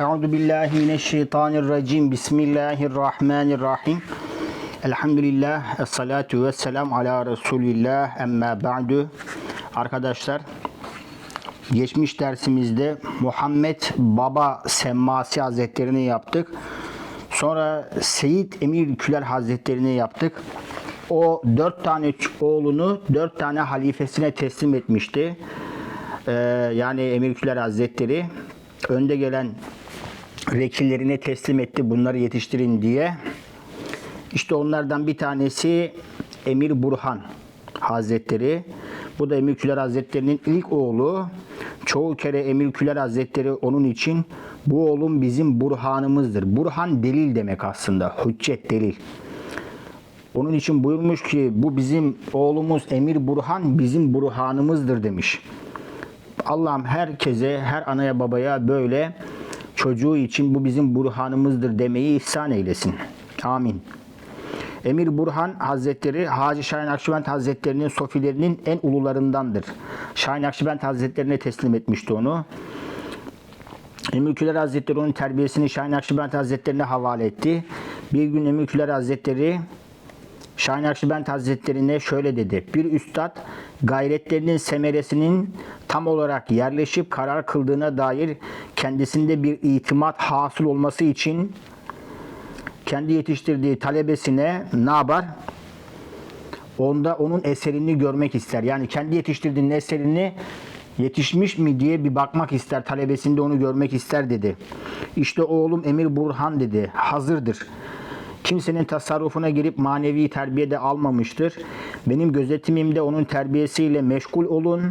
Euzu billahi mineşşeytanirracim. Bismillahirrahmanirrahim. Elhamdülillah. Esselatu vesselam ala Resulillah. Emma ba'du. Arkadaşlar geçmiş dersimizde Muhammed Baba Semmasi Hazretlerini yaptık. Sonra Seyit Emir Külal Hazretlerini yaptık. O dört tane oğlunu dört tane halifesine teslim etmişti. Ee, yani Emir Külal Hazretleri önde gelen vekillerine teslim etti bunları yetiştirin diye. İşte onlardan bir tanesi Emir Burhan Hazretleri. Bu da Emir Küler Hazretleri'nin ilk oğlu. Çoğu kere Emir Küler Hazretleri onun için bu oğlum bizim burhanımızdır. Burhan delil demek aslında. Hüccet delil. Onun için buyurmuş ki bu bizim oğlumuz Emir Burhan bizim burhanımızdır demiş. Allah'ım herkese, her anaya babaya böyle çocuğu için bu bizim burhanımızdır demeyi ihsan eylesin. Amin. Emir Burhan Hazretleri Hacı Şahin Akşibend Hazretleri'nin sofilerinin en ulularındandır. Şahin Akşibend Hazretlerine teslim etmişti onu. Emir Hazretleri onun terbiyesini Şahin Akşibend Hazretlerine havale etti. Bir gün Emir Hazretleri Şahin Akşibend Hazretlerine şöyle dedi. Bir üstad gayretlerinin semeresinin tam olarak yerleşip karar kıldığına dair kendisinde bir itimat hasıl olması için kendi yetiştirdiği talebesine ne yapar? Onda onun eserini görmek ister. Yani kendi yetiştirdiğinin eserini yetişmiş mi diye bir bakmak ister. Talebesinde onu görmek ister dedi. İşte oğlum Emir Burhan dedi. Hazırdır. Kimsenin tasarrufuna girip manevi terbiye de almamıştır. Benim gözetimimde onun terbiyesiyle meşgul olun.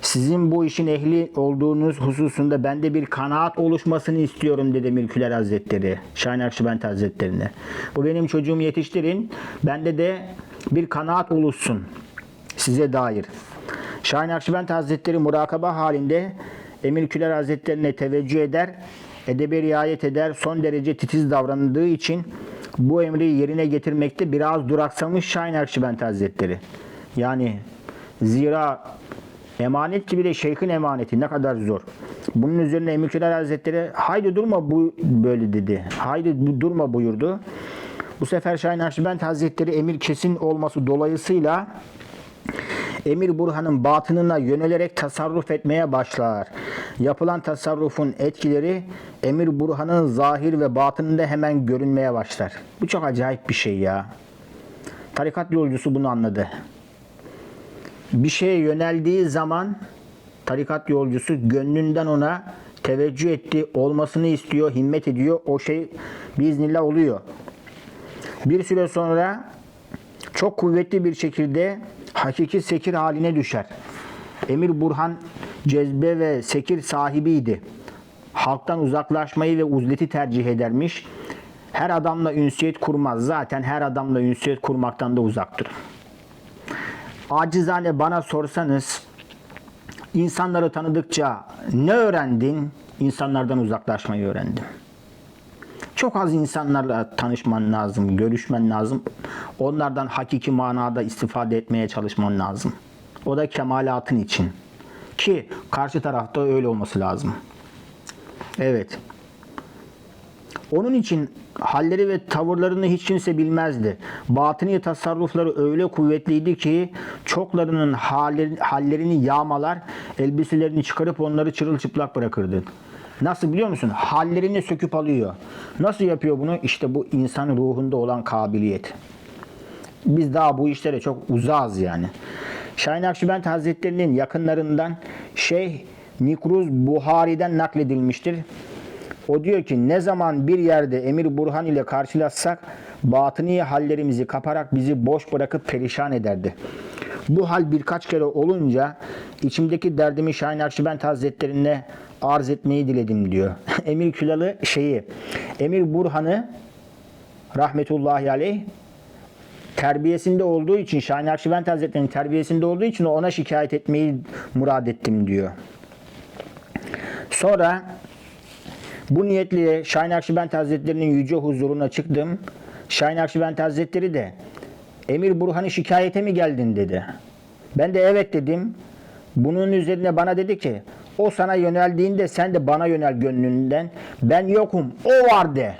Sizin bu işin ehli olduğunuz hususunda bende bir kanaat oluşmasını istiyorum dedi Mülküler Hazretleri. Şahin Akşibend Hazretlerine. Bu benim çocuğumu yetiştirin. Bende de bir kanaat oluşsun size dair. Şahin Akşibend Hazretleri murakaba halinde Emir Küler Hazretlerine teveccüh eder, edebe riayet eder, son derece titiz davranıldığı için bu emri yerine getirmekte biraz duraksamış Şahin Akşibend Hazretleri. Yani zira emanet gibi de şeyhin emaneti ne kadar zor. Bunun üzerine Emir Hazretleri haydi durma bu böyle dedi. Haydi durma buyurdu. Bu sefer Şahin Akşibend Hazretleri emir kesin olması dolayısıyla Emir Burhan'ın batınına yönelerek tasarruf etmeye başlar. Yapılan tasarrufun etkileri Emir Burhan'ın zahir ve batınında hemen görünmeye başlar. Bu çok acayip bir şey ya. Tarikat yolcusu bunu anladı. Bir şeye yöneldiği zaman tarikat yolcusu gönlünden ona teveccüh etti, olmasını istiyor, himmet ediyor. O şey biiznillah oluyor. Bir süre sonra çok kuvvetli bir şekilde hakiki sekir haline düşer. Emir Burhan cezbe ve sekir sahibiydi. Halktan uzaklaşmayı ve uzleti tercih edermiş. Her adamla ünsiyet kurmaz. Zaten her adamla ünsiyet kurmaktan da uzaktır. Acizane bana sorsanız insanları tanıdıkça ne öğrendin? İnsanlardan uzaklaşmayı öğrendim. Çok az insanlarla tanışman lazım, görüşmen lazım. Onlardan hakiki manada istifade etmeye çalışman lazım. O da kemalatın için. Ki karşı tarafta öyle olması lazım. Evet. Onun için halleri ve tavırlarını hiç kimse bilmezdi. Batıni tasarrufları öyle kuvvetliydi ki çoklarının halleri- hallerini yağmalar, elbiselerini çıkarıp onları çırılçıplak bırakırdı. Nasıl biliyor musun? Hallerini söküp alıyor. Nasıl yapıyor bunu? İşte bu insan ruhunda olan kabiliyet. Biz daha bu işlere çok uzağız yani. Şahin Akşibend Hazretleri'nin yakınlarından Şeyh Nikruz Buhari'den nakledilmiştir. O diyor ki ne zaman bir yerde Emir Burhan ile karşılaşsak batıni hallerimizi kaparak bizi boş bırakıp perişan ederdi. Bu hal birkaç kere olunca içimdeki derdimi Şahin Akşibend Hazretlerine arz etmeyi diledim diyor. Emir Külalı şeyi Emir Burhan'ı rahmetullahi aleyh terbiyesinde olduğu için Şahin Akşibend Hazretleri'nin terbiyesinde olduğu için ona şikayet etmeyi murad ettim diyor. Sonra bu niyetle Şahin Akşibend Hazretleri'nin yüce huzuruna çıktım. Şahin Akşibend Hazretleri de Emir Burhan'ı şikayete mi geldin dedi. Ben de evet dedim. Bunun üzerine bana dedi ki O sana yöneldiğinde sen de bana yönel gönlünden. Ben yokum, o var de.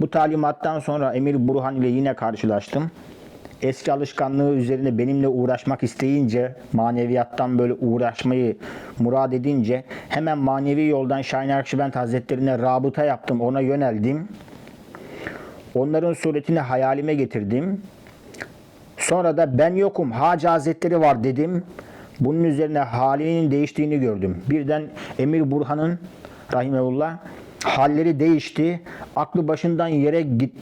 Bu talimattan sonra Emir Burhan ile yine karşılaştım. Eski alışkanlığı üzerine benimle uğraşmak isteyince, maneviyattan böyle uğraşmayı murad edince hemen manevi yoldan Şahin Akşibend Hazretlerine rabıta yaptım, ona yöneldim. Onların suretini hayalime getirdim. Sonra da ben yokum, Hacı Hazretleri var dedim. Bunun üzerine halinin değiştiğini gördüm. Birden Emir Burhan'ın rahimeullah halleri değişti. Aklı başından yere git,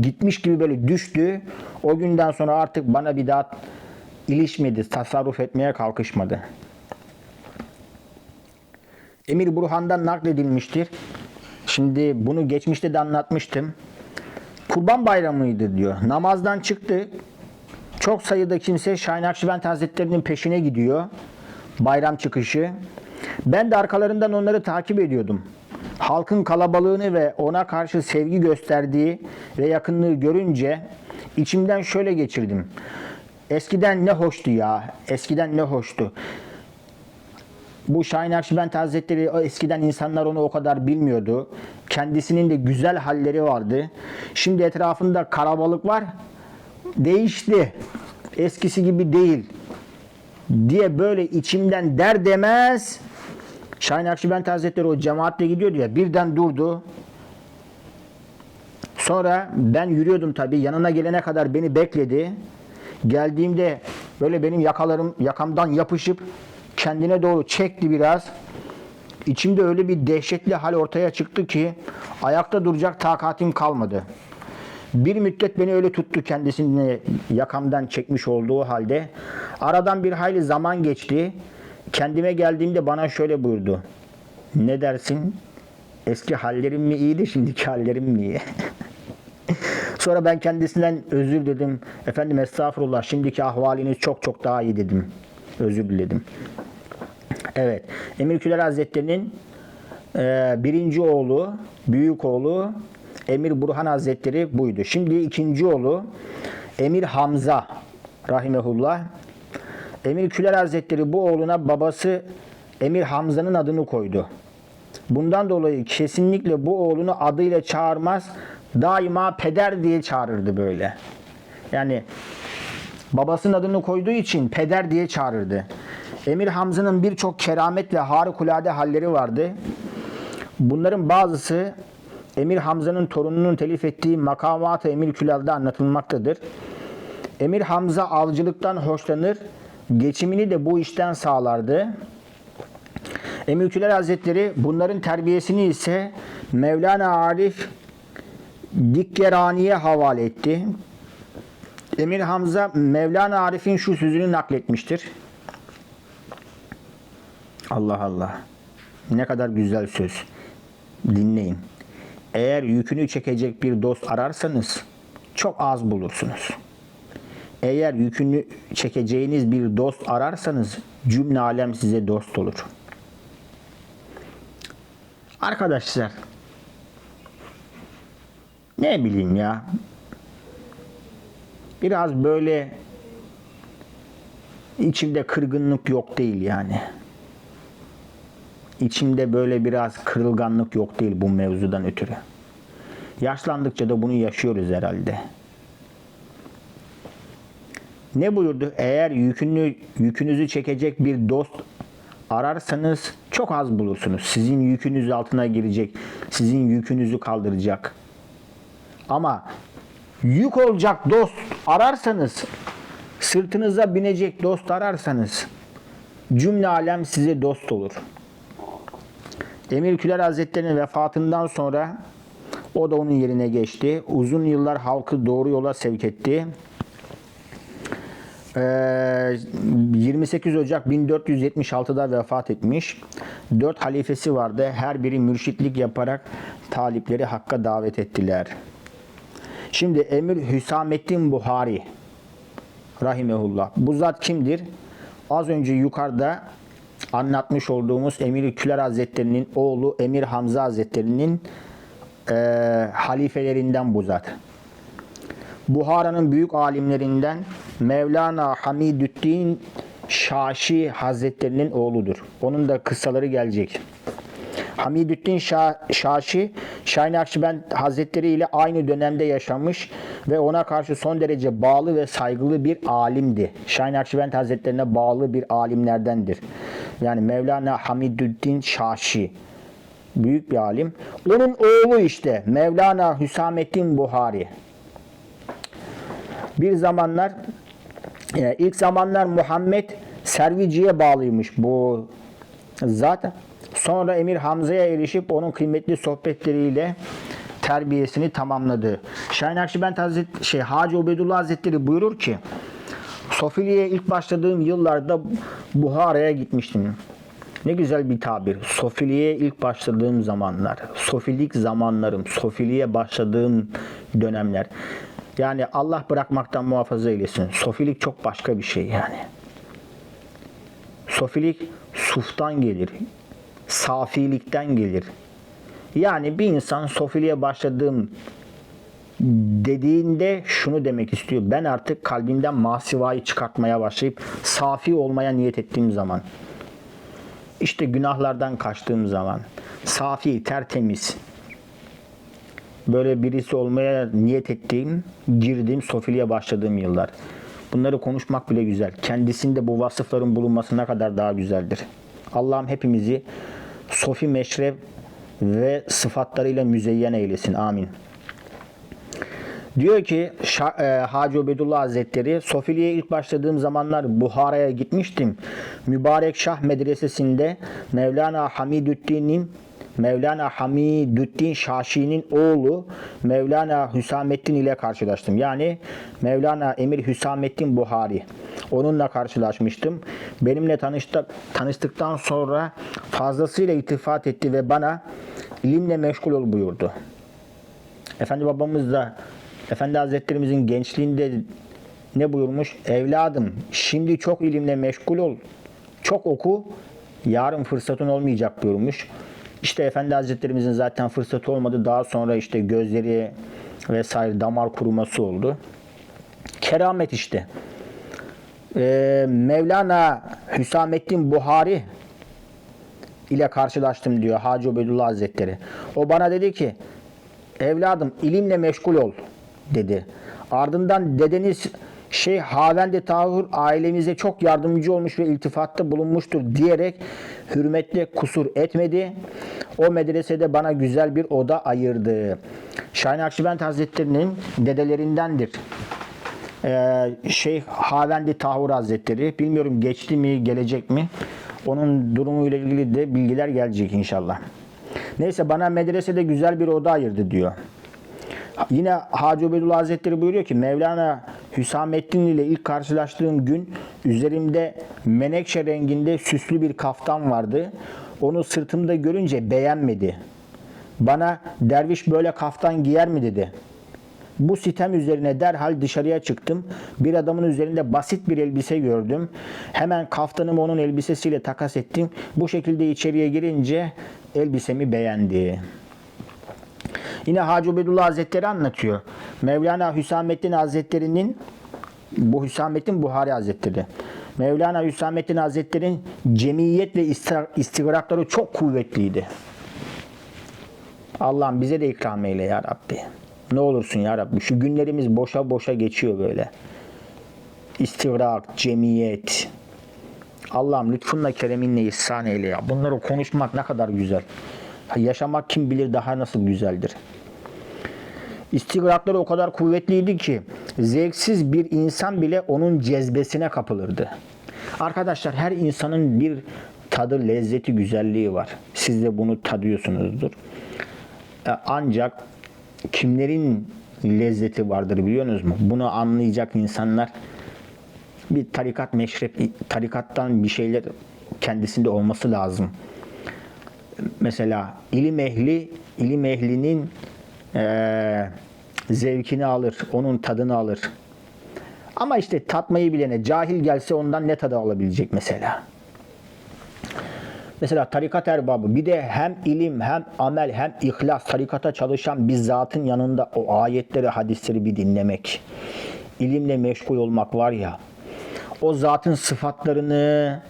gitmiş gibi böyle düştü. O günden sonra artık bana bir daha ilişmedi, tasarruf etmeye kalkışmadı. Emir Burhan'dan nakledilmiştir. Şimdi bunu geçmişte de anlatmıştım. Kurban bayramıydı diyor. Namazdan çıktı. Çok sayıda kimse Şahin Akşibend Hazretleri'nin peşine gidiyor. Bayram çıkışı. Ben de arkalarından onları takip ediyordum. Halkın kalabalığını ve ona karşı sevgi gösterdiği ve yakınlığı görünce içimden şöyle geçirdim. Eskiden ne hoştu ya. Eskiden ne hoştu. Bu Şahin Akşibend Hazretleri eskiden insanlar onu o kadar bilmiyordu. Kendisinin de güzel halleri vardı. Şimdi etrafında karabalık var. Değişti. Eskisi gibi değil. Diye böyle içimden der demez Şahin Akşibend Hazretleri o cemaatle gidiyordu ya birden durdu. Sonra ben yürüyordum tabii. Yanına gelene kadar beni bekledi. Geldiğimde böyle benim yakalarım yakamdan yapışıp kendine doğru çekti biraz. İçimde öyle bir dehşetli hal ortaya çıktı ki ayakta duracak takatim kalmadı. Bir müddet beni öyle tuttu kendisini yakamdan çekmiş olduğu halde. Aradan bir hayli zaman geçti. Kendime geldiğimde bana şöyle buyurdu. Ne dersin? Eski hallerim mi iyiydi, şimdiki hallerim mi iyi? Sonra ben kendisinden özür dedim. Efendim estağfurullah şimdiki ahvaliniz çok çok daha iyi dedim. Özür diledim. Evet. Emir Küler Hazretleri'nin e, birinci oğlu, büyük oğlu Emir Burhan Hazretleri buydu. Şimdi ikinci oğlu Emir Hamza rahimehullah. Emir Küler Hazretleri bu oğluna babası Emir Hamza'nın adını koydu. Bundan dolayı kesinlikle bu oğlunu adıyla çağırmaz, daima peder diye çağırırdı böyle. Yani babasının adını koyduğu için peder diye çağırırdı. Emir Hamza'nın birçok keramet ve harikulade halleri vardı. Bunların bazısı Emir Hamza'nın torununun telif ettiği Makamat-ı Emir Külal'da anlatılmaktadır. Emir Hamza avcılıktan hoşlanır, geçimini de bu işten sağlardı. Emir Küler Hazretleri bunların terbiyesini ise Mevlana Arif Dikkerani'ye havale etti. Emir Hamza Mevlana Arif'in şu sözünü nakletmiştir. Allah Allah. Ne kadar güzel söz. Dinleyin. Eğer yükünü çekecek bir dost ararsanız çok az bulursunuz. Eğer yükünü çekeceğiniz bir dost ararsanız cümle alem size dost olur. Arkadaşlar ne bileyim ya biraz böyle içimde kırgınlık yok değil yani. İçimde böyle biraz kırılganlık yok değil bu mevzudan ötürü. Yaşlandıkça da bunu yaşıyoruz herhalde. Ne buyurdu? Eğer yükünü, yükünüzü çekecek bir dost ararsanız çok az bulursunuz. Sizin yükünüz altına girecek, sizin yükünüzü kaldıracak. Ama yük olacak dost ararsanız, sırtınıza binecek dost ararsanız cümle alem size dost olur. Emir Küler Hazretleri'nin vefatından sonra o da onun yerine geçti. Uzun yıllar halkı doğru yola sevk etti. Ee, 28 Ocak 1476'da vefat etmiş. Dört halifesi vardı. Her biri mürşitlik yaparak talipleri hakka davet ettiler. Şimdi Emir Hüsamettin Buhari rahimehullah. Bu zat kimdir? Az önce yukarıda anlatmış olduğumuz Emir Küler Hazretleri'nin oğlu Emir Hamza Hazretleri'nin e, halifelerinden bu zat. Buhara'nın büyük alimlerinden Mevlana Hamidüddin Şaşi Hazretlerinin oğludur. Onun da kıssaları gelecek. Hamidüddin Şa Şaşi, Şahin Akşibend Hazretleri ile aynı dönemde yaşamış ve ona karşı son derece bağlı ve saygılı bir alimdi. Şahin Akşibend Hazretlerine bağlı bir alimlerdendir. Yani Mevlana Hamidüddin Şaşi. Büyük bir alim. Onun oğlu işte Mevlana Hüsamettin Buhari. Bir zamanlar e, ilk zamanlar Muhammed Servici'ye bağlıymış bu zat. Sonra Emir Hamza'ya erişip onun kıymetli sohbetleriyle terbiyesini tamamladı. Şahin Akşibend Hazretleri, şey, Hacı Ubedullah Hazretleri buyurur ki Sofili'ye ilk başladığım yıllarda Buhara'ya gitmiştim. Ne güzel bir tabir. Sofili'ye ilk başladığım zamanlar, sofilik zamanlarım, sofiliye başladığım dönemler. Yani Allah bırakmaktan muhafaza eylesin. Sofilik çok başka bir şey yani. Sofilik suftan gelir. Safilikten gelir. Yani bir insan sofiliye başladığım dediğinde şunu demek istiyor. Ben artık kalbimden masivayı çıkartmaya başlayıp safi olmaya niyet ettiğim zaman işte günahlardan kaçtığım zaman safi, tertemiz böyle birisi olmaya niyet ettiğim, girdiğim, sofiliye başladığım yıllar. Bunları konuşmak bile güzel. Kendisinde bu vasıfların bulunması ne kadar daha güzeldir. Allah'ım hepimizi sofi meşref ve sıfatlarıyla müzeyyen eylesin. Amin. Diyor ki e, Hacı Ubedullah Hazretleri Sofili'ye ilk başladığım zamanlar Buhara'ya gitmiştim. Mübarek Şah Medresesi'nde Mevlana Hamidüddin'in Mevlana Hamidüddin Şaşi'nin oğlu Mevlana Hüsamettin ile karşılaştım. Yani Mevlana Emir Hüsamettin Buhari. Onunla karşılaşmıştım. Benimle tanıştık, tanıştıktan sonra fazlasıyla iltifat etti ve bana ilimle meşgul ol buyurdu. Efendi babamız da Efendi Hazretlerimizin gençliğinde ne buyurmuş? Evladım şimdi çok ilimle meşgul ol. Çok oku. Yarın fırsatın olmayacak buyurmuş. İşte Efendi Hazretlerimizin zaten fırsatı olmadı. Daha sonra işte gözleri vesaire damar kuruması oldu. Keramet işte. Ee, Mevlana Hüsamettin Buhari ile karşılaştım diyor Hacı Ubedullah Hazretleri. O bana dedi ki evladım ilimle meşgul ol dedi. Ardından dedeniz Şeyh Havendi Tahir ailemize çok yardımcı olmuş ve iltifatta bulunmuştur diyerek hürmetle kusur etmedi. O medresede bana güzel bir oda ayırdı. Şahin Akşibend Hazretleri'nin dedelerindendir. Ee, Şeyh Havendi Tahir Hazretleri. Bilmiyorum geçti mi, gelecek mi? Onun durumuyla ilgili de bilgiler gelecek inşallah. Neyse bana medresede güzel bir oda ayırdı diyor. Yine Hacı Ubedullah Hazretleri buyuruyor ki Mevlana Hüsamettin ile ilk karşılaştığım gün üzerimde menekşe renginde süslü bir kaftan vardı. Onu sırtımda görünce beğenmedi. Bana derviş böyle kaftan giyer mi dedi. Bu sitem üzerine derhal dışarıya çıktım. Bir adamın üzerinde basit bir elbise gördüm. Hemen kaftanımı onun elbisesiyle takas ettim. Bu şekilde içeriye girince elbisemi beğendi. Yine Hacı Ubedullah Hazretleri anlatıyor. Mevlana Hüsamettin Hazretleri'nin bu Hüsamettin Buhari Hazretleri. Mevlana Hüsamettin Hazretleri'nin cemiyet ve istig- istigrakları çok kuvvetliydi. Allah'ım bize de ikram eyle ya Rabbi. Ne olursun ya Rabbi. Şu günlerimiz boşa boşa geçiyor böyle. İstigrak, cemiyet. Allah'ım lütfunla kereminle ihsan eyle ya. Bunları konuşmak ne kadar güzel. Yaşamak kim bilir daha nasıl güzeldir. İstigrakları o kadar kuvvetliydi ki zevksiz bir insan bile onun cezbesine kapılırdı. Arkadaşlar her insanın bir tadı, lezzeti, güzelliği var. Siz de bunu tadıyorsunuzdur. E, Ancak kimlerin lezzeti vardır biliyorsunuz mu? Bunu anlayacak insanlar bir tarikat meşrep, tarikattan bir şeyler kendisinde olması lazım mesela ilim ehli ilim ehlinin eee, zevkini alır, onun tadını alır. Ama işte tatmayı bilene cahil gelse ondan ne tadı alabilecek mesela? Mesela tarikat erbabı bir de hem ilim hem amel hem ihlas tarikata çalışan bir zatın yanında o ayetleri hadisleri bir dinlemek. ilimle meşgul olmak var ya o zatın sıfatlarını,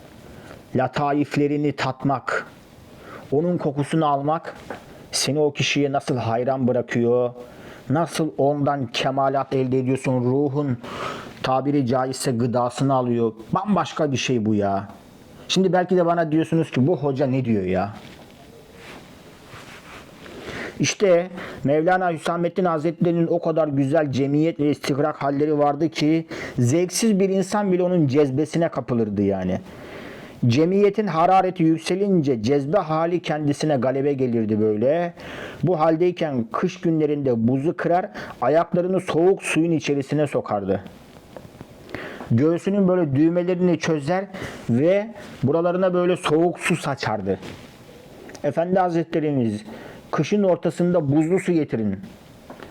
lataiflerini tatmak, onun kokusunu almak seni o kişiye nasıl hayran bırakıyor, nasıl ondan kemalat elde ediyorsun, ruhun tabiri caizse gıdasını alıyor. Bambaşka bir şey bu ya. Şimdi belki de bana diyorsunuz ki bu hoca ne diyor ya? İşte Mevlana Hüsamettin Hazretleri'nin o kadar güzel cemiyet ve istigrak halleri vardı ki zevksiz bir insan bile onun cezbesine kapılırdı yani. Cemiyetin harareti yükselince cezbe hali kendisine galebe gelirdi böyle. Bu haldeyken kış günlerinde buzu kırar, ayaklarını soğuk suyun içerisine sokardı. Göğsünün böyle düğmelerini çözer ve buralarına böyle soğuk su saçardı. Efendi Hazretlerimiz kışın ortasında buzlu su getirin.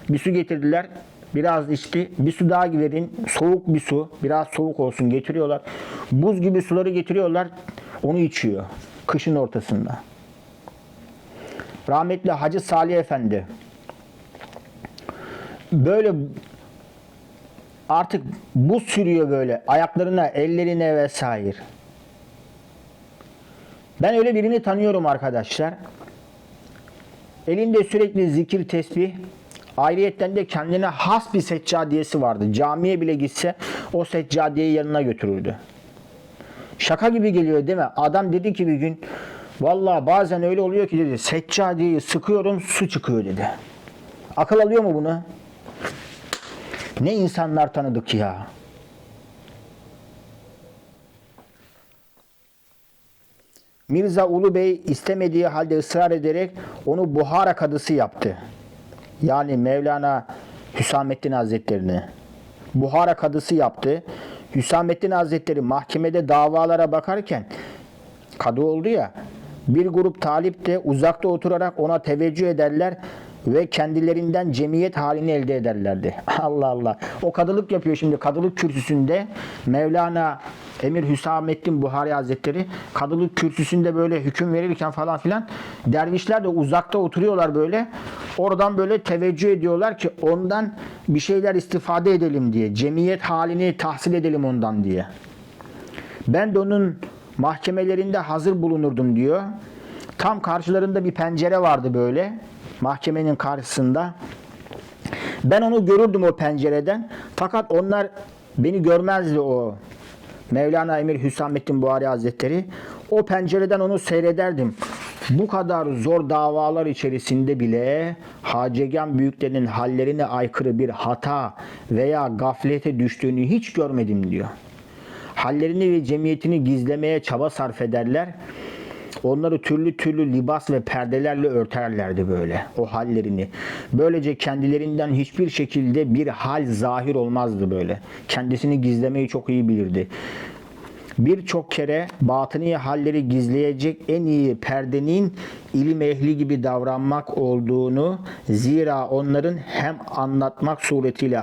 Bir su getirdiler. Biraz içti. Bir su daha verin. Soğuk bir su. Biraz soğuk olsun getiriyorlar. Buz gibi suları getiriyorlar. Onu içiyor. Kışın ortasında. Rahmetli Hacı Salih Efendi. Böyle artık buz sürüyor böyle ayaklarına, ellerine vesaire. Ben öyle birini tanıyorum arkadaşlar. Elinde sürekli zikir tesbih. Ayrıyetten de kendine has bir seccadiyesi vardı. Camiye bile gitse o seccadiyeyi yanına götürürdü. Şaka gibi geliyor değil mi? Adam dedi ki bir gün Vallahi bazen öyle oluyor ki dedi seccadiyeyi sıkıyorum su çıkıyor dedi. Akıl alıyor mu bunu? Ne insanlar tanıdık ya. Mirza Ulu Bey istemediği halde ısrar ederek onu Buhara kadısı yaptı. Yani Mevlana Hüsamettin Hazretlerini. Buhara kadısı yaptı. Hüsamettin Hazretleri mahkemede davalara bakarken kadı oldu ya bir grup talip de uzakta oturarak ona teveccüh ederler ve kendilerinden cemiyet halini elde ederlerdi. Allah Allah. O kadılık yapıyor şimdi. Kadılık kürsüsünde Mevlana Emir Hüsamettin Buhari Hazretleri kadılık kürsüsünde böyle hüküm verirken falan filan dervişler de uzakta oturuyorlar böyle. Oradan böyle teveccüh ediyorlar ki ondan bir şeyler istifade edelim diye. Cemiyet halini tahsil edelim ondan diye. Ben de onun mahkemelerinde hazır bulunurdum diyor. Tam karşılarında bir pencere vardı böyle. Mahkemenin karşısında. Ben onu görürdüm o pencereden. Fakat onlar beni görmezdi o Mevlana Emir Hüsamettin Buhari Hazretleri. O pencereden onu seyrederdim. Bu kadar zor davalar içerisinde bile Hacegan büyüklerinin hallerine aykırı bir hata veya gaflete düştüğünü hiç görmedim diyor. Hallerini ve cemiyetini gizlemeye çaba sarf ederler. Onları türlü türlü libas ve perdelerle örterlerdi böyle o hallerini. Böylece kendilerinden hiçbir şekilde bir hal zahir olmazdı böyle. Kendisini gizlemeyi çok iyi bilirdi. Birçok kere batıni halleri gizleyecek en iyi perdenin ilim ehli gibi davranmak olduğunu zira onların hem anlatmak suretiyle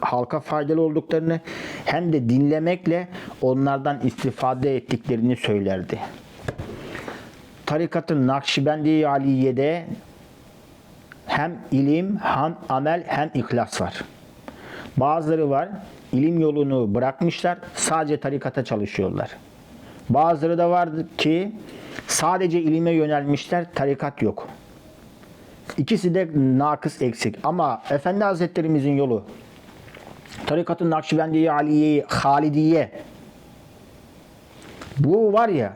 halka faydalı olduklarını hem de dinlemekle onlardan istifade ettiklerini söylerdi tarikatın Nakşibendi Aliye'de hem ilim, hem amel, hem ihlas var. Bazıları var, ilim yolunu bırakmışlar, sadece tarikata çalışıyorlar. Bazıları da var ki sadece ilime yönelmişler, tarikat yok. İkisi de nakıs eksik. Ama Efendi Hazretlerimizin yolu, tarikatın Nakşibendiye Aliye, Halidiye, bu var ya,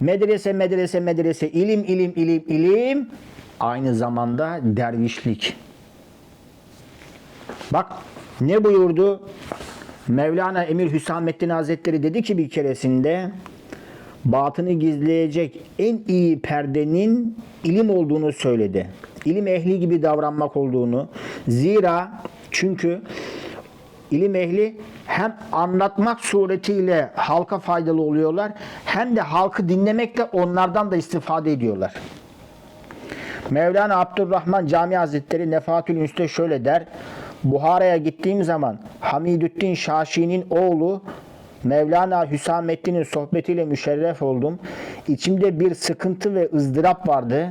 Medrese, medrese, medrese, ilim, ilim, ilim, ilim. Aynı zamanda dervişlik. Bak ne buyurdu? Mevlana Emir Hüsamettin Hazretleri dedi ki bir keresinde batını gizleyecek en iyi perdenin ilim olduğunu söyledi. İlim ehli gibi davranmak olduğunu. Zira çünkü ilim ehli hem anlatmak suretiyle halka faydalı oluyorlar hem de halkı dinlemekle onlardan da istifade ediyorlar. Mevlana Abdurrahman Cami Hazretleri Nefatül Üns'te şöyle der. Buhara'ya gittiğim zaman Hamidüddin Şaşi'nin oğlu Mevlana Hüsamettin'in sohbetiyle müşerref oldum. İçimde bir sıkıntı ve ızdırap vardı.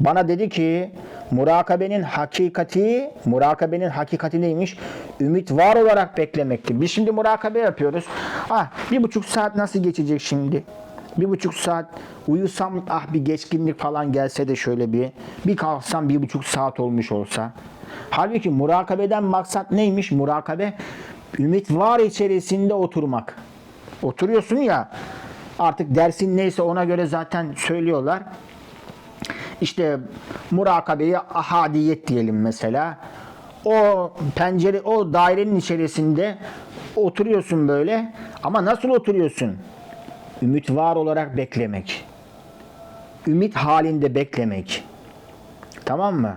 Bana dedi ki Murakabenin hakikati, murakabenin hakikati neymiş? Ümit var olarak beklemektir. Biz şimdi murakabe yapıyoruz. Ah bir buçuk saat nasıl geçecek şimdi? Bir buçuk saat uyusam ah bir geçkinlik falan gelse de şöyle bir bir kalksam bir buçuk saat olmuş olsa. Halbuki murakabeden maksat neymiş? Murakabe ümit var içerisinde oturmak. Oturuyorsun ya artık dersin neyse ona göre zaten söylüyorlar. İşte murakabeyi ahadiyet diyelim mesela. O pencere, o dairenin içerisinde oturuyorsun böyle. Ama nasıl oturuyorsun? Ümit var olarak beklemek. Ümit halinde beklemek. Tamam mı?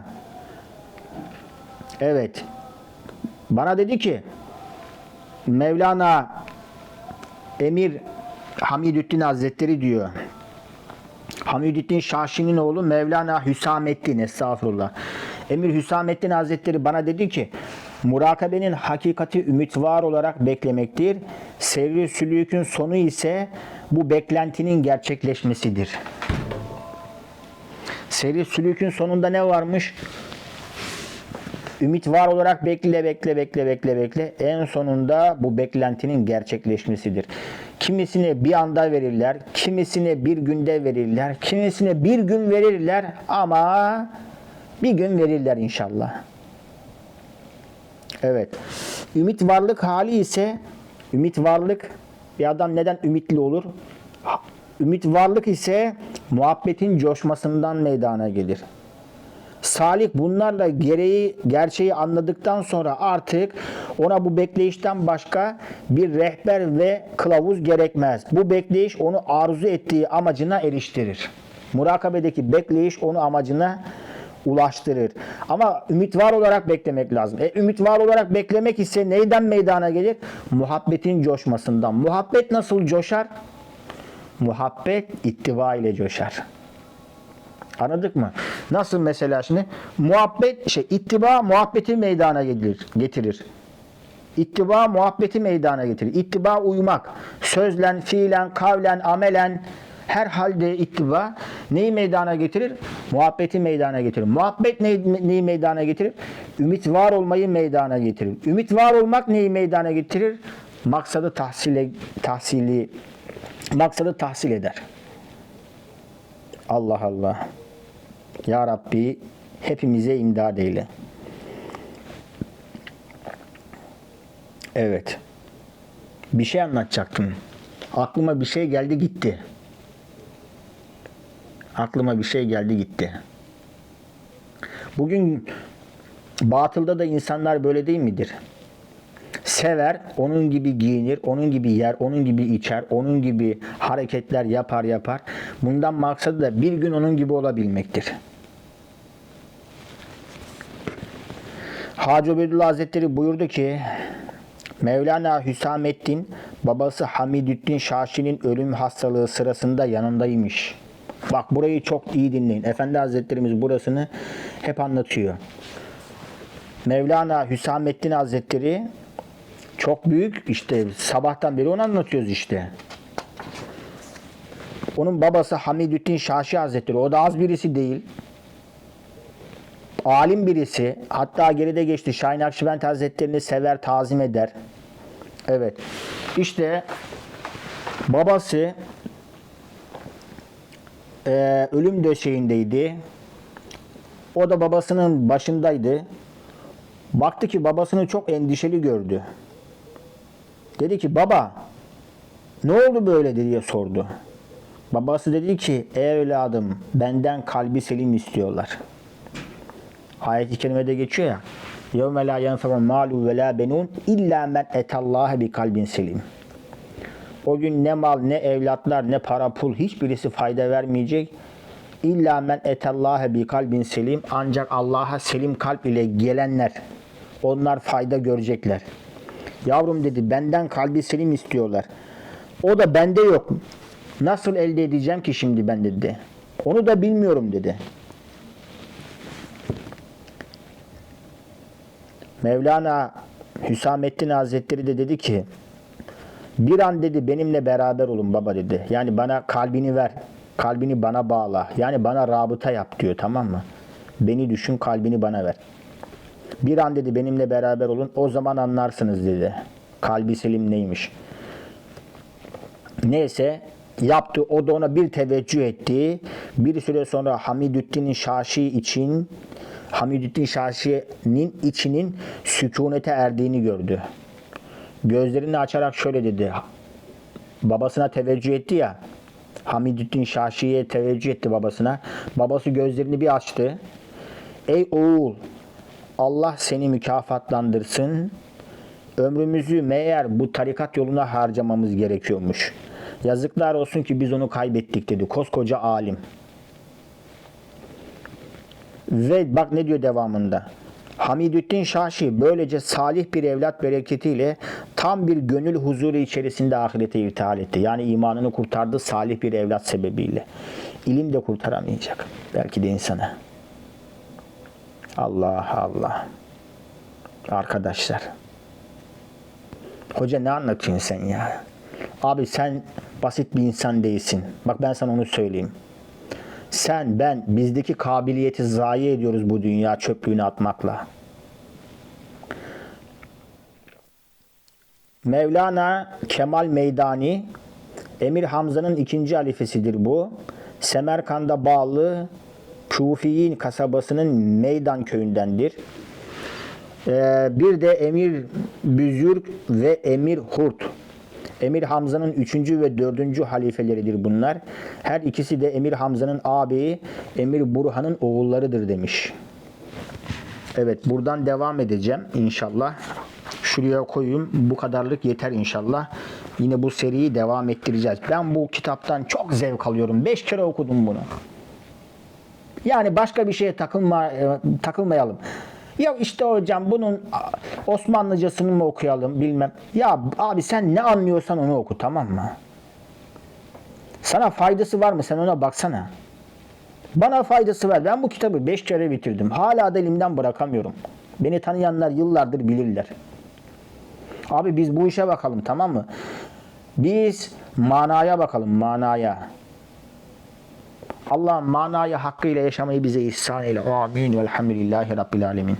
Evet. Bana dedi ki Mevlana Emir Hamidüddin Hazretleri diyor. Hamidüddin Şaşi'nin oğlu Mevlana Hüsamettin estağfurullah. Emir Hüsamettin Hazretleri bana dedi ki murakabenin hakikati ümit var olarak beklemektir. Sevri sülükün sonu ise bu beklentinin gerçekleşmesidir. Seri sülükün sonunda ne varmış? Ümit var olarak bekle bekle bekle bekle bekle. En sonunda bu beklentinin gerçekleşmesidir. Kimisine bir anda verirler, kimisine bir günde verirler, kimisine bir gün verirler ama bir gün verirler inşallah. Evet. Ümit varlık hali ise ümit varlık bir adam neden ümitli olur? Ümit varlık ise muhabbetin coşmasından meydana gelir. Salik bunlarla gereği gerçeği anladıktan sonra artık ona bu bekleyişten başka bir rehber ve kılavuz gerekmez. Bu bekleyiş onu arzu ettiği amacına eriştirir. Murakabedeki bekleyiş onu amacına ulaştırır. Ama ümit var olarak beklemek lazım. E, ümit var olarak beklemek ise neyden meydana gelir? Muhabbetin coşmasından. Muhabbet nasıl coşar? Muhabbet ittiva ile coşar. Anladık mı? Nasıl mesela şimdi? Muhabbet, şey, ittiba muhabbeti meydana getirir. getirir. İttiba muhabbeti meydana getirir. İttiba uymak. Sözlen, fiilen, kavlen, amelen her halde ittiba neyi meydana getirir? Muhabbeti meydana getirir. Muhabbet neyi, neyi meydana getirir? Ümit var olmayı meydana getirir. Ümit var olmak neyi meydana getirir? Maksadı tahsile, tahsili maksadı tahsil eder. Allah Allah. Ya Rabbi hepimize imdad eyle. Evet. Bir şey anlatacaktım. Aklıma bir şey geldi gitti. Aklıma bir şey geldi gitti. Bugün batılda da insanlar böyle değil midir? Sever, onun gibi giyinir, onun gibi yer, onun gibi içer, onun gibi hareketler yapar yapar. Bundan maksadı da bir gün onun gibi olabilmektir. Hacı Ubeydullah Hazretleri buyurdu ki Mevlana Hüsamettin babası Hamidüddin Şaşi'nin ölüm hastalığı sırasında yanındaymış. Bak burayı çok iyi dinleyin. Efendi Hazretlerimiz burasını hep anlatıyor. Mevlana Hüsamettin Hazretleri çok büyük işte sabahtan beri onu anlatıyoruz işte. Onun babası Hamidüddin Şaşi Hazretleri o da az birisi değil. Alim birisi. Hatta geride geçti. Şahin Akşibend Hazretlerini sever, tazim eder. Evet. İşte babası e, ölüm döşeğindeydi. O da babasının başındaydı. Baktı ki babasını çok endişeli gördü. Dedi ki baba ne oldu böyle diye sordu. Babası dedi ki ey evladım benden kalbi selim istiyorlar. Ayet-i kerimede geçiyor ya. يَوْمَ لَا يَنْفَرُ مَالُ وَلَا بَنُونَ اِلَّا مَنْ اَتَى bir kalbin selim. o gün ne mal, ne evlatlar, ne para, pul hiçbirisi fayda vermeyecek. İlla men etallâhe bi kalbin selim. Ancak Allah'a selim kalp ile gelenler, onlar fayda görecekler. Yavrum dedi benden kalbi selim istiyorlar. O da bende yok. Nasıl elde edeceğim ki şimdi ben dedi. Onu da bilmiyorum dedi. Mevlana Hüsamettin Hazretleri de dedi ki bir an dedi benimle beraber olun baba dedi. Yani bana kalbini ver. Kalbini bana bağla. Yani bana rabıta yap diyor tamam mı? Beni düşün kalbini bana ver. Bir an dedi benimle beraber olun o zaman anlarsınız dedi. Kalbi selim neymiş. Neyse yaptı. O da ona bir teveccüh etti. Bir süre sonra Hamidüddin'in Şaşi için Hamidüddin Şaşi'nin içinin sükunete erdiğini gördü. Gözlerini açarak şöyle dedi. Babasına teveccüh etti ya. Hamidüddin Şaşi'ye teveccüh etti babasına. Babası gözlerini bir açtı. Ey oğul Allah seni mükafatlandırsın. Ömrümüzü meğer bu tarikat yoluna harcamamız gerekiyormuş. Yazıklar olsun ki biz onu kaybettik dedi. Koskoca alim. Ve bak ne diyor devamında. Hamidüddin Şaşi böylece salih bir evlat bereketiyle tam bir gönül huzuru içerisinde ahirete irtihal etti. Yani imanını kurtardı salih bir evlat sebebiyle. İlim de kurtaramayacak. Belki de insanı. Allah Allah. Arkadaşlar. Hoca ne anlatıyorsun sen ya? Abi sen basit bir insan değilsin. Bak ben sana onu söyleyeyim. Sen, ben, bizdeki kabiliyeti zayi ediyoruz bu dünya çöplüğüne atmakla. Mevlana Kemal Meydani Emir Hamza'nın ikinci halifesidir bu. Semerkand'a bağlı Kufiyin kasabasının Meydan köyündendir. Ee, bir de Emir Büzürk ve Emir Hurt. Emir Hamza'nın üçüncü ve dördüncü halifeleridir bunlar. Her ikisi de Emir Hamza'nın ağabeyi Emir Burhan'ın oğullarıdır demiş. Evet buradan devam edeceğim inşallah. Şuraya koyayım. Bu kadarlık yeter inşallah. Yine bu seriyi devam ettireceğiz. Ben bu kitaptan çok zevk alıyorum. Beş kere okudum bunu. Yani başka bir şeye takılma, e, takılmayalım. Ya işte hocam bunun Osmanlıcasını mı okuyalım bilmem. Ya abi sen ne anlıyorsan onu oku tamam mı? Sana faydası var mı sen ona baksana. Bana faydası var. Ben bu kitabı 5 kere bitirdim. Hala da elimden bırakamıyorum. Beni tanıyanlar yıllardır bilirler. Abi biz bu işe bakalım tamam mı? Biz manaya bakalım manaya. Allah manaya hakkıyla yaşamayı bize ihsan eyle. Amin. Velhamdülillahi Rabbil alemin.